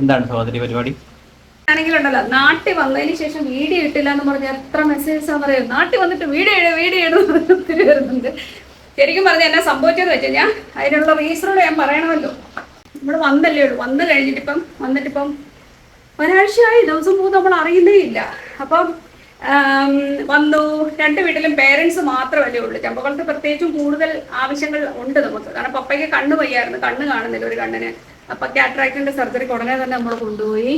എന്താണ് സഹോദരി പരിപാടി? ആണെങ്കിലുണ്ടല്ലോ നാട്ടിൽ വന്നതിന് ശേഷം വീഡിയോ ഇട്ടില്ല എന്ന് പറഞ്ഞ എത്ര മെസ്സേജസ് ആണ് പറയുന്നത് നാട്ടിൽ വന്നിട്ട് വീഡിയോ ഇടുക വീഡിയോ ഇടുന്ന വരുന്നുണ്ട്. ശരിക്കും പറഞ്ഞ എന്നാ സംഭവിച്ചതെന്ന് വെച്ച് കഴിഞ്ഞാൽ അതിനുള്ള റീസണോട് ഞാൻ പറയണമല്ലോ. നമ്മൾ വന്നല്ലേ ഉള്ളൂ. വന്നു കഴിഞ്ഞിട്ട് കഴിഞ്ഞിട്ടിപ്പം വന്നിട്ടിപ്പം ഒരാഴ്ചയായി ദിവസം പോകും നമ്മൾ അറിയുന്നേ ഇല്ല അപ്പം വന്നു. രണ്ട് വീട്ടിലും പേരൻസ് മാത്രമല്ലേ ഉള്ളൂ. ചമ്പക്കുളത്ത് പ്രത്യേകിച്ചും കൂടുതൽ ആവശ്യങ്ങൾ ഉണ്ട് നമുക്ക്. കാരണം പപ്പയ്ക്ക് കണ്ണ് വയ്യായിരുന്നു. കണ്ണ് കാണുന്നില്ല ഒരു കണ്ണിന്. അപ്പൊ കാറ്ററാക്ടിന്റെ സർജറി ഉടനെ തന്നെ നമ്മൾ കൊണ്ടുപോയി.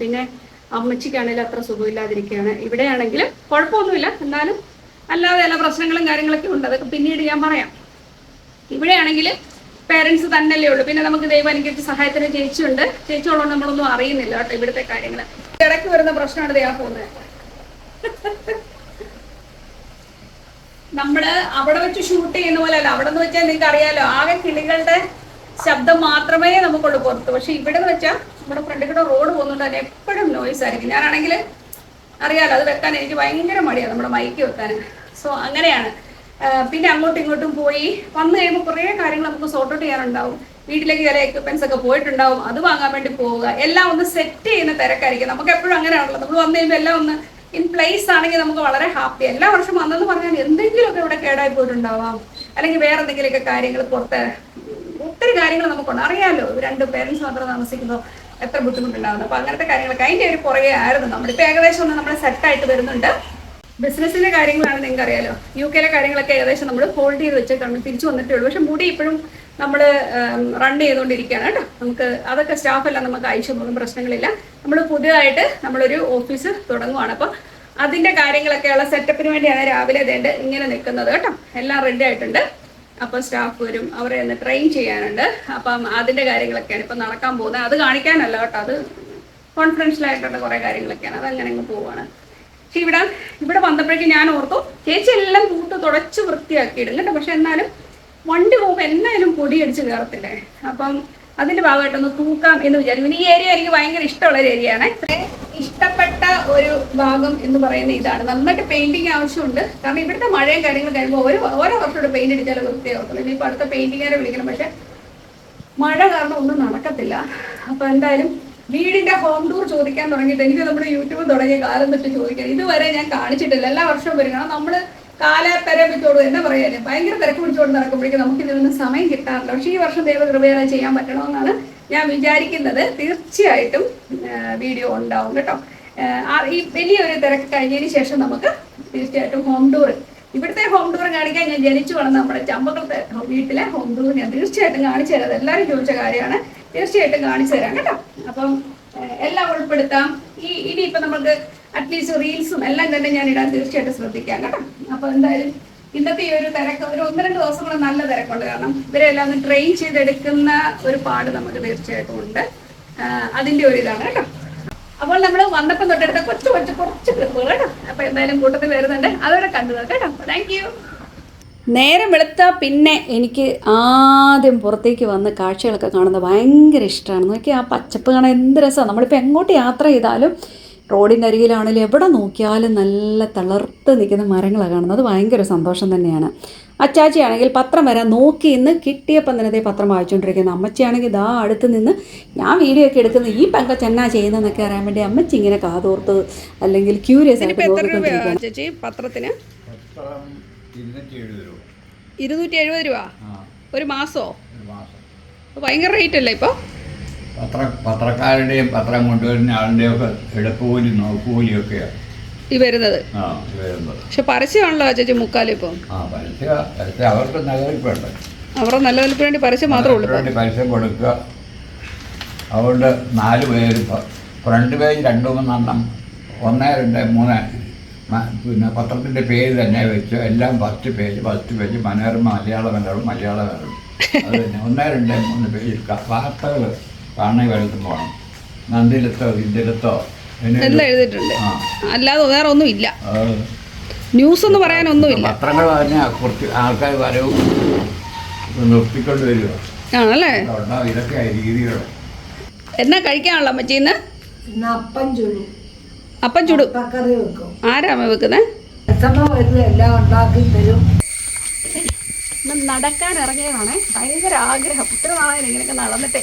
പിന്നെ അമ്മച്ചിക്കാണെങ്കിലും അത്ര സുഖമില്ലാതിരിക്കുകയാണ്. ഇവിടെയാണെങ്കിലും കുഴപ്പമൊന്നുമില്ല. എന്നാലും അല്ലാതെ എല്ലാ പ്രശ്നങ്ങളും കാര്യങ്ങളൊക്കെ ഉണ്ട്. അതൊക്കെ പിന്നീട് ഞാൻ പറയാം. ഇവിടെയാണെങ്കിൽ പേരൻസ് തന്നെയല്ലേ ഉള്ളൂ. പിന്നെ നമുക്ക് ദൈവം അനുകരിച്ച് സഹായത്തിന് ചേച്ചിയുണ്ട് ചേച്ചിയോളം നമ്മളൊന്നും അറിയുന്നില്ല കേട്ടോ ഇവിടുത്തെ കാര്യങ്ങൾ ഇടയ്ക്ക് വരുന്ന പ്രശ്നമാണ് ദയാ പോകുന്നത് നമ്മൾ അവിടെ വെച്ച് ഷൂട്ട് ചെയ്യുന്ന പോലെ അല്ല അവിടെ നിന്ന് വെച്ചാൽ നിങ്ങൾക്ക് അറിയാലോ ആകെ കിളികളുടെ ശബ്ദം മാത്രമേ നമുക്കുള്ളൂ പുറത്ത്. പക്ഷെ ഇവിടെ വെച്ചാൽ നമ്മുടെ ഫ്രണ്ട് കൂടെ റോഡ് പോകുന്നുണ്ട് അതിന് എപ്പോഴും നോയിസ് ആയിരിക്കും. ഞാനാണെങ്കിൽ അറിയാലോ അത് വെക്കാൻ എനിക്ക് ഭയങ്കര മടിയാണ് നമ്മുടെ മൈക്ക് വെക്കാൻ. സോ അങ്ങനെയാണ്. പിന്നെ അങ്ങോട്ടും ഇങ്ങോട്ടും പോയി. വന്നു കഴിയുമ്പോൾ കുറേ കാര്യങ്ങൾ നമുക്ക് സോർട്ട് ഔട്ട് ചെയ്യാനുണ്ടാവും. വീട്ടിലേക്ക് ചില എക്യുപ്മെന്റ്സ് ഒക്കെ പോയിട്ടുണ്ടാവും. അത് വാങ്ങാൻ വേണ്ടി പോവുക. എല്ലാം ഒന്ന് സെറ്റ് ചെയ്യുന്ന തിരക്കായിരിക്കും. നമുക്ക് എപ്പോഴും അങ്ങനെയാണല്ലോ. നമ്മൾ വന്നു കഴിയുമ്പോൾ എല്ലാം ഒന്ന് ഇൻ പ്ലേസ് ആണെങ്കിൽ നമുക്ക് വളരെ ഹാപ്പി എല്ലാ വർഷം വന്നെന്ന് പറഞ്ഞാൽ എന്തെങ്കിലുമൊക്കെ ഇവിടെ കേടായി പോയിട്ടുണ്ടാവാം. അല്ലെങ്കിൽ വേറെ എന്തെങ്കിലുമൊക്കെ കാര്യങ്ങൾ പുറത്ത് ഒത്തിരി കാര്യങ്ങൾ നമുക്കുണ്ട്. അറിയാമല്ലോ രണ്ട് പേരൻസ് മാത്രം താമസിക്കുമ്പോൾ എത്ര ബുദ്ധിമുട്ടുണ്ടാവുന്നു. അപ്പൊ അങ്ങനത്തെ കാര്യങ്ങളൊക്കെ അതിന്റെ ഒരു പുറകെ ആയിരുന്നു. നമ്മളിപ്പോ ഏകദേശം ഒന്ന് നമ്മൾ സെറ്റായിട്ട് വരുന്നുണ്ട്. ബിസിനസ്സിന്റെ കാര്യങ്ങളാണ് നിങ്ങൾക്ക് അറിയാലോ യു കെയിലെ കാര്യങ്ങളൊക്കെ ഏകദേശം നമ്മൾ ഹോൾഡ് ചെയ്ത് വെച്ചിട്ടാണ് തിരിച്ചു വന്നിട്ടേ ഉള്ളൂ. പക്ഷെ മുടി ഇപ്പോഴും നമ്മൾ റൺ ചെയ്തുകൊണ്ടിരിക്കുകയാണ് കേട്ടോ. നമുക്ക് അതൊക്കെ സ്റ്റാഫെല്ലാം നമുക്ക് അയച്ചു പോകുന്ന പ്രശ്നങ്ങളില്ല. നമ്മൾ പുതിയതായിട്ട് നമ്മളൊരു ഓഫീസ് തുടങ്ങുവാണ്. അപ്പൊ അതിന്റെ കാര്യങ്ങളൊക്കെയുള്ള സെറ്റപ്പിന് വേണ്ടിയാണ് രാവിലെ ഇതേണ്ട ഇങ്ങനെ നിൽക്കുന്നത് കേട്ടോ. എല്ലാം റെഡി ആയിട്ടുണ്ട്. അപ്പം സ്റ്റാഫ് വരും. അവരെ ഒന്ന് ട്രെയിൻ ചെയ്യാനുണ്ട്. അപ്പം അതിന്റെ കാര്യങ്ങളൊക്കെയാണ് ഇപ്പം നടക്കാൻ പോകുന്നത്. അത് കാണിക്കാനല്ല കേട്ടോ. അത് കോൺഫിഡൻഷ്യലായിട്ടുള്ള കുറേ കാര്യങ്ങളൊക്കെയാണ്. അതങ്ങനെ അങ്ങ് പോവാണ്. പക്ഷെ ഇവിടെ ഇവിടെ വന്നപ്പോഴേക്കും ഞാൻ ഓർത്തു ചേച്ചി എല്ലാം കൂട്ട് തുടച്ച് വൃത്തിയാക്കി ഇടും കേട്ടോ. പക്ഷെ എന്നാലും വണ്ടി പോകുമ്പോൾ എന്തായാലും പൊടിയടിച്ച് കയറത്തില്ലേ? അപ്പം അതിന്റെ ഭാഗമായിട്ടൊന്ന് തൂക്കാം എന്ന് വിചാരിക്കും ഈ ഏരിയ എനിക്ക് ഭയങ്കര ഇഷ്ടമുള്ള ഒരു ഇഷ്ടപ്പെട്ട ഒരു ഭാഗം എന്ന് പറയുന്ന ഇതാണ്. നന്നായിട്ട് പെയിന്റിങ് ആവശ്യമുണ്ട്. കാരണം ഇവിടുത്തെ മഴയും കാര്യങ്ങളും കഴിയുമ്പോൾ ഒരു ഓരോ വർഷം പെയിന്റ് അടിച്ചാലും വൃത്തിയാകത്തുള്ളൂ ഇനിയിപ്പോൾ അടുത്ത പെയിന്റിങ്ങാരെ വിളിക്കണം. പക്ഷെ മഴ കാരണം ഒന്നും നടക്കത്തില്ല. അപ്പൊ എന്തായാലും വീടിന്റെ ഹോം ടൂർ ചോദിക്കാൻ തുടങ്ങിയിട്ട് എനിക്ക് നമ്മുടെ യൂട്യൂബ് തുടങ്ങിയ കാലം തൊട്ട് ചോദിക്കാൻ. ഇതുവരെ ഞാൻ കാണിച്ചിട്ടില്ല. എല്ലാ വർഷവും വരും. കാരണം നമ്മൾ കാലത്തര വെച്ചോളൂ എന്താ പറയാല്ലേ? ഭയങ്കര തിരക്ക് പിടിച്ചോണ്ട് നടക്കുമ്പോഴേക്കും നമുക്ക് ഇതിനൊന്നും സമയം കിട്ടാറില്ല. പക്ഷേ ഈ വർഷം ദൈവകൃപയാൽ ചെയ്യാൻ പറ്റണമെന്നാണ് ഞാൻ വിചാരിക്കുന്നത് തീർച്ചയായിട്ടും വീഡിയോ ഉണ്ടാവും കേട്ടോ. ഈ വലിയൊരു തിരക്ക് കഴിഞ്ഞതിന് ശേഷം നമുക്ക് തീർച്ചയായിട്ടും ഹോം ടൂർ ഇവിടുത്തെ ഹോം ടൂർ കാണിക്കാൻ ഞാൻ ജനിച്ചു വളർന്ന നമ്മുടെ ചമ്പക്കത്തെ വീട്ടിലെ ഹോം ടൂർ ഞാൻ തീർച്ചയായിട്ടും കാണിച്ചു തരാം. എല്ലാവരും ചോദിച്ച കാര്യമാണ്. തീർച്ചയായിട്ടും കാണിച്ചു തരാം കേട്ടോ. അപ്പം എല്ലാം ഉൾപ്പെടുത്താം. ഈ ഇനിയിപ്പോൾ നമുക്ക് അറ്റ്ലീസ്റ്റ് റീൽസും എല്ലാം തന്നെ ഞാൻ ഇടാൻ തീർച്ചയായിട്ടും ശ്രദ്ധിക്കാം കേട്ടോ. അപ്പോൾ എന്തായാലും ഇന്നത്തെ ഈ ഒരു തിരക്ക് ഒരു ഒന്ന് രണ്ട് ദിവസം കൂടെ നല്ല തിരക്കുണ്ട്. കാരണം ഇവരെല്ലാം ഒന്ന് ട്രെയിൻ ചെയ്തെടുക്കുന്ന ഒരു പാട് നമുക്ക് തീർച്ചയായിട്ടും ഉണ്ട്. അതിന്റെ ഒരു ഇതാണ് കേട്ടോ. അപ്പോൾ നമ്മൾ വന്നപ്പം തൊട്ടടുത്ത കൊച്ചു കൊച്ചു കുറച്ച് ക്ലിപ്പുകൾ കേട്ടോ. അപ്പൊ എന്തായാലും കൂട്ടത്തിൽ വരുന്നുണ്ട്. അതോടെ കണ്ടു കേട്ടോ. താങ്ക് യു നേരം വെളുത്താൽ പിന്നെ എനിക്ക് ആദ്യം പുറത്തേക്ക് വന്ന് കാഴ്ചകളൊക്കെ കാണുന്നത് ഭയങ്കര ഇഷ്ടമാണ് നോക്കി ആ പച്ചപ്പ് കാണാൻ എന്ത് രസമാണ് നമ്മളിപ്പോൾ എങ്ങോട്ട് യാത്ര ചെയ്താലും റോഡിന്റെ അരികിലാണെങ്കിലും എവിടെ നോക്കിയാലും നല്ല തളർത്ത് നിൽക്കുന്ന മരങ്ങളാണ് കാണുന്നത്. അത് ഭയങ്കര സന്തോഷം തന്നെയാണ്. അച്ചാച്ചിയാണെങ്കിൽ പത്രം വരാൻ നോക്കി ഇന്ന് കിട്ടിയപ്പം തന്നെ ദേ പത്രം വായിച്ചുകൊണ്ടിരിക്കുന്നത് അമ്മച്ചിയാണെങ്കിൽ ഇതാ അടുത്ത് നിന്ന് ഞാൻ വീഡിയോ ഒക്കെ എടുക്കുന്ന ഈ പങ്ക ചെന്നാ ചെയ്യുന്നതെന്നൊക്കെ അറിയാൻ വേണ്ടി അമ്മച്ചി ഇങ്ങനെ കാതോർത്ത് അല്ലെങ്കിൽ ക്യൂരിയസ് ആയിട്ട് പത്രത്തിന്? പത്രം ഇരുന്നൂറ്റി എഴുപത് രൂപ. ഇരുന്നൂറ്റി എഴുപത് രൂപ? ആ. ഒരു മാസോ? ഒരു മാസം. ഭയങ്കര റേറ്റ് അല്ലേ ഇപ്പോൾ പത്ര പത്രക്കാരുടെയും പത്രം കൊണ്ടുവരുന്ന ആളുടെയും ഒക്കെ എടുപ്പുകൂലി നോക്കുകൂലിയൊക്കെയാണ് ഈ വരുന്നത്? ആ വരുന്നത്. പക്ഷെ പരസ്യമാണല്ലോ ചേച്ചി മുക്കാലും ഇപ്പം. ആ പരസ്യ പരസ്യം അവർക്ക് നിലനിൽപ്പുണ്ട് അവരുടെ നിലനിൽപ്പിന് വേണ്ടി പരസ്യം മാത്രമേ ഉള്ളൂ ഇപ്പം. വേണ്ടി പരസ്യം കൊടുക്കുക. അതുകൊണ്ട് നാല് പേര് ഫ്രണ്ട് പേജ് രണ്ട് മൂന്നെണ്ണം ഒന്ന് രണ്ട് മൂന്ന് മ- പിന്നെ പത്രത്തിന്റെ പേര് തന്നെ വെച്ച് എല്ലാം first page first page Manorama Malayalam Manorama Malayala Manorama. അത് തന്നെ. ഒന്ന് രണ്ട് മൂന്ന് പേജ് വാർത്തകൾ കാണുന്ന കാലത്ത് പോകണം നന്ദിലത്തോ ഇന്ത്യയിലത്തോ എല്ലാം എഴുതിയിട്ടുണ്ട്. അല്ലാതെ വേറെ ഒന്നും ഇല്ല ന്യൂസ് എന്ന് പറയാനൊന്നുമില്ല പത്രങ്ങൾ പറഞ്ഞാൽ കുറച്ച് ആൾക്കാർ വരവും നിർത്തിക്കൊണ്ട് വരിക. ആണല്ലേ? ഇതൊക്കെ രീതികൾ. എന്നാ കഴിക്കാനുള്ള അമ്മച്ചീന്ന് അപ്പം ചുടും. അപ്പം ചുടും. പക്കറി വെക്കും. ആരാ അമ്മ വെക്കുന്നത് എത്തമ്മ വരുന്ന എല്ലാം ഉണ്ടാക്കി തരും. നടക്കാൻ ഇറങ്ങിയതാണേ. ഭയങ്കര ആഗ്രഹം. ഒത്തിരി നാളെ ഇങ്ങനെയൊക്കെ നടന്നിട്ടേ.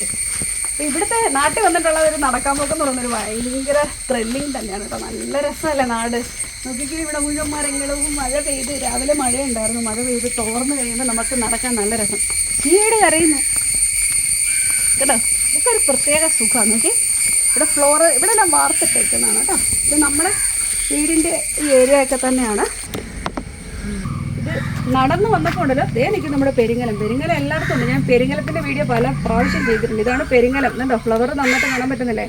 ഇവിടുത്തെ നാട്ടിൽ വന്നിട്ടുള്ള ഒരു നടക്കാൻ പോകുന്ന പറയുന്നൊരു ഭയങ്കര ത്രില്ലിങ് തന്നെയാണ് കേട്ടോ. നല്ല രസമല്ലേ നാട്? നോക്കിക്കേ ഇവിടെ മുഴുവൻ മരങ്ങളും മഴ പെയ്ത് രാവിലെ മഴയുണ്ടായിരുന്നു. മഴ പെയ്ത് തോർന്നു കഴിയുമ്പോൾ നമുക്ക് നടക്കാൻ നല്ല രസം. ചീട് കരയുന്നു കേട്ടോ ഇതൊക്കെ ഒരു പ്രത്യേക സുഖമാണ്. നോക്കി ഇവിടെ ഫ്ലോർ ഇവിടെ എല്ലാം വാർത്തിട്ടേക്കുന്നതാണ് കേട്ടോ. ഇത് നമ്മുടെ വീടിന്റെ ഈ ഏരിയ ഒക്കെ തന്നെയാണ്. നടന്നു വന്നപ്പോണ്ടല്ലോ ദേ നിൽക്കും നമ്മുടെ പെരിങ്ങലം. പെരിങ്ങലം എല്ലായിടത്തും ഉണ്ട്. ഞാൻ പെരിങ്ങലത്തിന്റെ വീഡിയോ പല പ്രാവശ്യം ചെയ്തിട്ടുണ്ട്. ഇതാണ് പെരിങ്ങലം. കണ്ടോ ഫ്ലവർ നന്നായിട്ട് കാണാൻ പറ്റുന്നില്ലേ?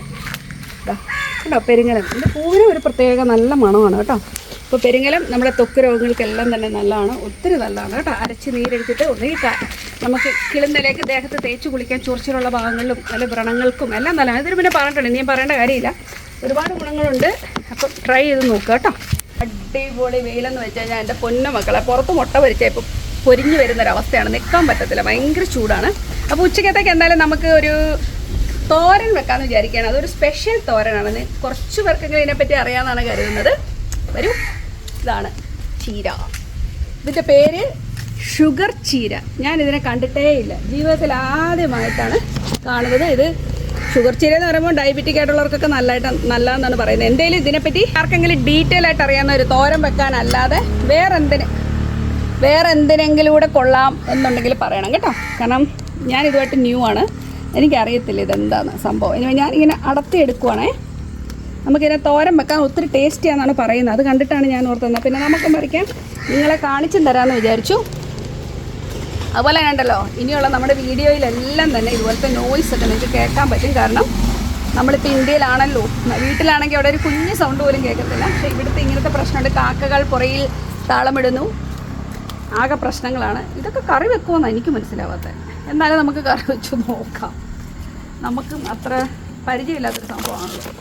കണ്ടോ പെരിങ്ങലം. ഇതിന്റെ പൂരം ഒരു പ്രത്യേക നല്ല മണമാണ് കേട്ടോ. ഇപ്പോൾ പെരിങ്ങലം നമ്മുടെ ത്വക്ക് രോഗങ്ങൾക്കെല്ലാം തന്നെ നല്ലതാണ്. ഒത്തിരി നല്ലതാണ് കേട്ടോ. അരച്ച് നീരെടുത്തിട്ട് ഒന്നുകിൽ നമുക്ക് കിളുന്നലേക്ക് ദേഹത്ത് തേച്ച് കുളിക്കാൻ ചൊറിച്ചിലുള്ള ഭാഗങ്ങളിലും നല്ല വ്രണങ്ങൾക്കും എല്ലാം നല്ലതാണ്. ഇതിന് പിന്നെ പറഞ്ഞിട്ടുണ്ട്. ഞാൻ പറയേണ്ട കാര്യമില്ല. ഒരുപാട് ഗുണങ്ങളുണ്ട്. അപ്പം ട്രൈ ചെയ്ത് നോക്കുക കേട്ടോ. അടിപൊളി വെയിലെന്ന് വെച്ച് കഴിഞ്ഞാൽ എന്റെ പൊന്ന മക്കളെ പുറത്ത് മുട്ട പൊരിച്ചാൽ ഇപ്പോൾ പൊരിഞ്ഞു വരുന്നൊരവസ്ഥയാണ്. നിൽക്കാൻ പറ്റത്തില്ല ഭയങ്കര ചൂടാണ്. അപ്പോൾ ഉച്ചക്കത്തേക്ക് എന്തായാലും നമുക്ക് ഒരു തോരൻ വെക്കാമെന്ന് വിചാരിക്കുകയാണ്. അതൊരു സ്പെഷ്യൽ തോരനാണ്. കുറച്ച് പേർക്കെങ്കിലും ഇതിനെപ്പറ്റി അറിയാമെന്നാണ് കരുതുന്നത്. വരൂ. ഇതാണ് ചീര. ഇതിന്റെ പേര് ഷുഗർ ചീര. ഞാൻ ഇതിനെ കണ്ടിട്ടേ ഇല്ല ജീവിതത്തിൽ ആദ്യമായിട്ടാണ് കാണുന്നത്. ഇത് ഷുഗർ ചീര എന്ന് പറയുമ്പോൾ ഡയബറ്റിക് ആയിട്ടുള്ളവർക്കൊക്കെ നല്ലതായിട്ട് നല്ലതെന്നാണ് പറയുന്നത്. എന്തെങ്കിലും ഇതിനെപ്പറ്റി ആർക്കെങ്കിലും ഡീറ്റെയിൽ ആയിട്ട് അറിയാവുന്ന ഒരു തോരം വെക്കാനല്ലാതെ വേറെ എന്തിന് വേറെ എന്തിനെങ്കിലും കൂടെ കൊള്ളാം എന്നുണ്ടെങ്കിൽ പറയണം കേട്ടോ. കാരണം ഞാൻ ഇതുമായിട്ട് ന്യൂ ആണ്. എനിക്കറിയത്തില്ല ഇതെന്താണ് സംഭവം. ഇനി ഇങ്ങനെ അടത്തിയെടുക്കുവാണേ നമുക്കിതിനെ തോരൻ വെക്കാൻ ഒത്തിരി ടേസ്റ്റിയാണെന്നാണ് പറയുന്നത്. അത് കണ്ടിട്ടാണ് ഞാൻ ഓർത്തുന്നത് പിന്നെ നമുക്ക് പറിക്കാം. നിങ്ങളെ കാണിച്ചും തരാമെന്ന് വിചാരിച്ചു. അതുപോലെ തന്നെ ഇനിയുള്ള നമ്മുടെ വീഡിയോയിലെല്ലാം തന്നെ ഇതുപോലത്തെ നോയ്സ് ഒക്കെ നിങ്ങൾക്ക് കേൾക്കാൻ പറ്റും. കാരണം നമ്മളിപ്പോൾ ഇന്ത്യയിലാണല്ലോ വീട്ടിലാണെങ്കിൽ അവിടെ ഒരു കുഞ്ഞ് സൗണ്ട് പോലും കേൾക്കത്തില്ല. പക്ഷേ ഇവിടുത്തെ ഇങ്ങനത്തെ പ്രശ്നമുണ്ട്. കാക്കകൾ പുറയിൽ താളമിടുന്നു. ആകെ പ്രശ്നങ്ങളാണ്. ഇതൊക്കെ കറി വെക്കുമെന്നാണ് എനിക്ക് മനസ്സിലാവാത്തത് എന്നാലും നമുക്ക് കറി വെച്ച് നോക്കാം. നമുക്കും അത്ര പരിചയമില്ലാത്തൊരു സംഭവമാണല്ലോ.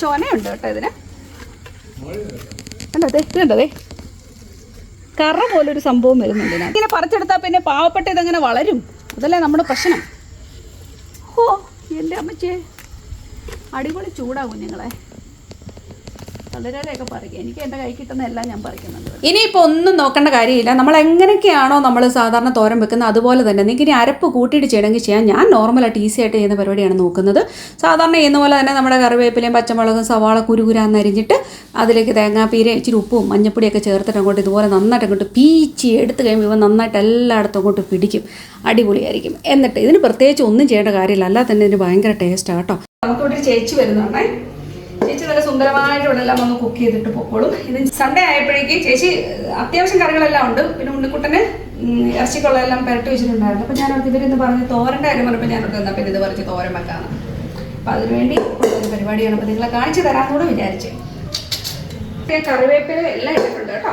ചൊനയുണ്ട് കേട്ടോ ഇതിന്. കണ്ടോ അതെ ഇത് കണ്ടോ ദേ? കറ പോലൊരു സംഭവം വരുന്നുണ്ട്. ഇങ്ങനെ പറിച്ചെടുത്താൽ പിന്നെ പാവപ്പെട്ട ഇതങ്ങനെ വളരും. അതല്ലേ നമ്മുടെ പ്രശ്നം ഓ എന്റെ അമ്മച്ചേ. അടിപൊളി ചൂടാ കുഞ്ഞുങ്ങളെ. തളിരലയൊക്കെ പറിക്കുക എനിക്ക് എന്റെ കൈ കിട്ടുന്ന ഞാൻ പറിക്കുന്നുണ്ട്. ഇനിയിപ്പോൾ ഒന്നും നോക്കേണ്ട കാര്യമില്ല. നമ്മൾ എങ്ങനെയൊക്കെയാണോ നമ്മൾ സാധാരണ തോരൻ വെക്കുന്നത് അതുപോലെ തന്നെ നിങ്ങൾക്ക് ഇനി അരപ്പ് കൂട്ടിയിട്ട് ചെയ്യണമെങ്കിൽ ചെയ്യാം. ഞാൻ നോർമലായിട്ട് ഈസി ആയിട്ട് ചെയ്യുന്ന പരിപാടിയാണ് നോക്കുന്നത്. സാധാരണ ചെയ്യുന്ന പോലെ തന്നെ നമ്മുടെ കറിവേപ്പിലയും പച്ചമുളകും സവാള കുരുകുരാന്ന് അരിഞ്ഞിട്ട് അതിലേക്ക് തേങ്ങാപ്പീര ഇച്ചിരി ഉപ്പും മഞ്ഞപ്പൊടിയൊക്കെ ചേർത്തിട്ട് അങ്ങോട്ട് ഇതുപോലെ നന്നായിട്ട് അങ്ങോട്ട് പീച്ചി എടുത്ത് കഴിയുമ്പോൾ ഇവ നന്നായിട്ട് എല്ലായിടത്തും അങ്ങോട്ട് പിടിക്കും. അടിപൊളിയായിരിക്കും. എന്നിട്ട് ഇതിന് പ്രത്യേകിച്ച് ഒന്നും ചെയ്യേണ്ട കാര്യമില്ല. അല്ലാതെ തന്നെ ഇതിന് ഭയങ്കര ടേസ്റ്റാണ് കേട്ടോ. നമുക്കിവിടെ ചേച്ചി വരുന്നുണ്ടേ ചേച്ചി നല്ല സുന്ദരമായിട്ട് ഇവിടെ എല്ലാം ഒന്ന് കുക്ക് ചെയ്തിട്ട് പൊക്കോളും. ഇത് സൺഡേ ആയപ്പോഴേക്ക് ചേച്ചി അത്യാവശ്യം കറികളെല്ലാം ഉണ്ട്. പിന്നെ ഉണ്ണിക്കുട്ടന് ഇറച്ചിക്കുള്ള എല്ലാം പുരട്ടി വെച്ചിട്ടുണ്ടായിരുന്നു. അപ്പോൾ ഞാൻ ഇവരെന്ന് പറഞ്ഞ് തോരന്റെ കാര്യം പറഞ്ഞപ്പോൾ ഓർത്ത് എന്നാൽ പിന്നെ ഇത് പറിച്ച് തോരൻ വെക്കാമെന്ന് അപ്പോൾ അതിനുവേണ്ടി ഒരു പരിപാടിയാണ്. അപ്പോൾ നിങ്ങളെ കാണിച്ചു തരാമെന്നൂടെ വിചാരിച്ചു. കറിവേപ്പില എല്ലാം ഇട്ടിട്ടുണ്ട് കേട്ടോ.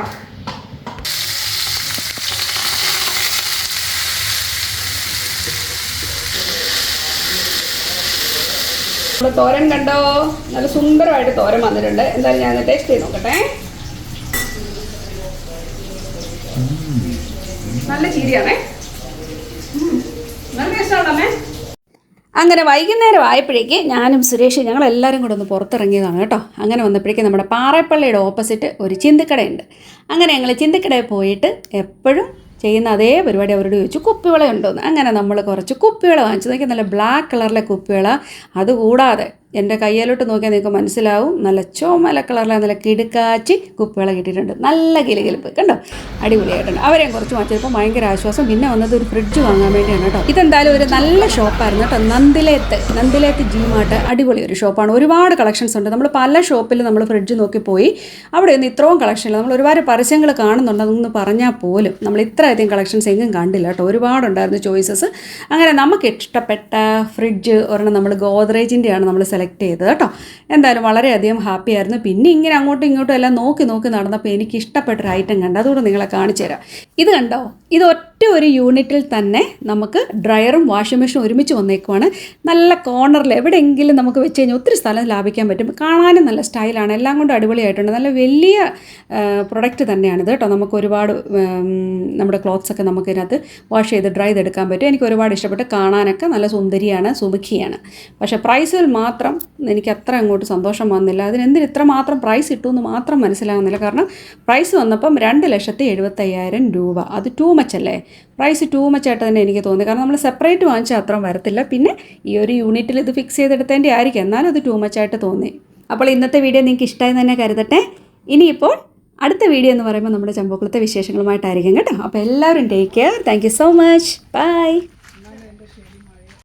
നമ്മുടെ തോരൻ കണ്ടോ? നല്ല സുന്ദരമായിട്ട് തോരൻ വന്നിട്ടുണ്ട്. എന്തായാലും ഞാൻ ടേസ്റ്റ് ചെയ്ത് നോക്കട്ടെ. നല്ല ചീരിയാണേ. നല്ല ടേസ്റ്റാണേ അങ്ങനെ വൈകുന്നേരം ആയപ്പോഴേക്ക് ഞാനും സുരേഷ് ഞങ്ങൾ എല്ലാവരും കൂടെ ഒന്ന് പുറത്തിറങ്ങിയതാണ് കേട്ടോ. അങ്ങനെ വന്നപ്പോഴേക്കും നമ്മുടെ പാറപ്പള്ളിയുടെ ഓപ്പോസിറ്റ് ഒരു ചിന്തിക്കടയുണ്ട്. അങ്ങനെ ഞങ്ങൾ ചിന്തിക്കടയിൽ പോയിട്ട് എപ്പോഴും ചെയ്യുന്ന അതേ പരിപാടി അവരോട് ചോദിച്ചു കുപ്പിവള ഉണ്ടോയെന്ന് അങ്ങനെ നമ്മൾ കുറച്ച് കുപ്പിവിള വാങ്ങിച്ചു. നോക്കി നല്ല ബ്ലാക്ക് കളറിലെ കുപ്പിവിള. അതുകൂടാതെ എന്റെ കയ്യിലോട്ട് നോക്കിയാൽ നിങ്ങൾക്ക് മനസ്സിലാവും. നല്ല ചോമല കളറിലെ നല്ല കിടുക്കാച്ചി കുപ്പികളെ കിട്ടിയിട്ടുണ്ട്. നല്ല കിലുകിലിപ്പ്. കണ്ടോ? അടിപൊളിയായിട്ടുണ്ട്. അവരെയും കുറച്ച് വാങ്ങിച്ചപ്പോൾ ഭയങ്കര ആശ്വാസം. പിന്നെ വന്നത് ഒരു ഫ്രിഡ്ജ് വാങ്ങാൻ വേണ്ടിയാണ് കേട്ടോ. ഇതെന്തായാലും ഒരു നല്ല ഷോപ്പായിരുന്നു കേട്ടോ. നന്ദിലേത്ത്. നന്ദിലേത്ത് ജീമാട്ട് അടിപൊളി ഒരു ഷോപ്പാണ്. ഒരുപാട് കളക്ഷൻസ് ഉണ്ട്. നമ്മൾ പല ഷോപ്പിൽ നമ്മൾ ഫ്രിഡ്ജ് നോക്കി പോയി. അവിടെ ഒന്നും ഇത്രയും കളക്ഷൻ നമ്മൾ ഒരുപാട് പരസ്യങ്ങൾ കാണുന്നുണ്ട്. അതൊന്ന് പറഞ്ഞാൽ പോലും നമ്മൾ ഇത്രയധികം കളക്ഷൻസ് എങ്ങും കണ്ടില്ല കേട്ടോ. ഒരുപാടുണ്ടായിരുന്നു ചോയ്സസ് അങ്ങനെ നമുക്ക് ഇഷ്ടപ്പെട്ട ഫ്രിഡ്ജ് ഒരെണ്ണം നമ്മൾ ഗോദ്രേജിന്റെയാണ് നമ്മൾ സെലക്ട് ചെയ്തത് കേട്ടോ. എന്തായാലും വളരെയധികം ഹാപ്പി ആയിരുന്നു. പിന്നെ ഇങ്ങനെ അങ്ങോട്ടും ഇങ്ങോട്ടും എല്ലാം നോക്കി നോക്കി നടന്നപ്പോൾ എനിക്ക് ഇഷ്ടപ്പെട്ടൊരു ഐറ്റം കണ്ടു അതുകൊണ്ട് നിങ്ങളെ കാണിച്ചു തരാം. ഇത് കണ്ടോ? ഇത് ഒറ്റ ഒരു യൂണിറ്റിൽ തന്നെ നമുക്ക് ഡ്രയറും വാഷിംഗ് മെഷീനും ഒരുമിച്ച് വന്നേക്കുവാണ്. നല്ല കോർണറിൽ എവിടെയെങ്കിലും നമുക്ക് വെച്ച് കഴിഞ്ഞാൽ ഒത്തിരി സ്ഥലം ലാഭിക്കാൻ പറ്റും. കാണാനും നല്ല സ്റ്റൈലാണ് എല്ലാം കൊണ്ടും അടിപൊളിയായിട്ടുണ്ട്. നല്ല വലിയ പ്രൊഡക്റ്റ് തന്നെയാണിത് കേട്ടോ. നമുക്ക് ഒരുപാട് നമ്മുടെ ക്ലോത്ത്സ് ഒക്കെ നമുക്ക് ഇതിനകത്ത് വാഷ് ചെയ്ത് ഡ്രൈ ചെയ്തെടുക്കാൻ പറ്റും. എനിക്ക് ഒരുപാട് ഇഷ്ടപ്പെട്ട് കാണാനൊക്കെ നല്ല സുന്ദരിയാണ് സുമുഖിയാണ്. പക്ഷേ പ്രൈസിൽ മാത്രം മാത്രം എനിക്ക് അത്ര അങ്ങോട്ട് സന്തോഷം വന്നില്ല. അതിനെന്തിന് ഇത്ര മാത്രം പ്രൈസ് ഇട്ടു എന്ന് മാത്രം മനസ്സിലാകുന്നില്ല. കാരണം പ്രൈസ് വന്നപ്പം രണ്ട് ലക്ഷത്തി എഴുപത്തയ്യായിരം രൂപ. അത് ടൂ മച്ച് അല്ലേ? പ്രൈസ് ടൂ മച്ച് ആയിട്ട് തന്നെ എനിക്ക് തോന്നി. കാരണം നമ്മൾ സെപ്പറേറ്റ് വാങ്ങിച്ചാൽ അത്രയും വരത്തില്ല. പിന്നെ ഈ ഒരു യൂണിറ്റിൽ ഇത് ഫിക്സ് ചെയ്തെടുത്തതിന്റെ ആയിരിക്കും. എന്നാലും അത് ടൂ മച്ച് ആയിട്ട് തോന്നി. അപ്പോൾ ഇന്നത്തെ വീഡിയോ നിങ്ങൾക്ക് ഇഷ്ടമായി തന്നെ കരുതട്ടെ. ഇനിയിപ്പോൾ അടുത്ത വീഡിയോ എന്ന് പറയുമ്പോൾ നമ്മുടെ ചമ്പക്കുളത്തെ വിശേഷങ്ങളുമായിട്ടായിരിക്കും കേട്ടോ. അപ്പോൾ എല്ലാവരും take care thank you so much bye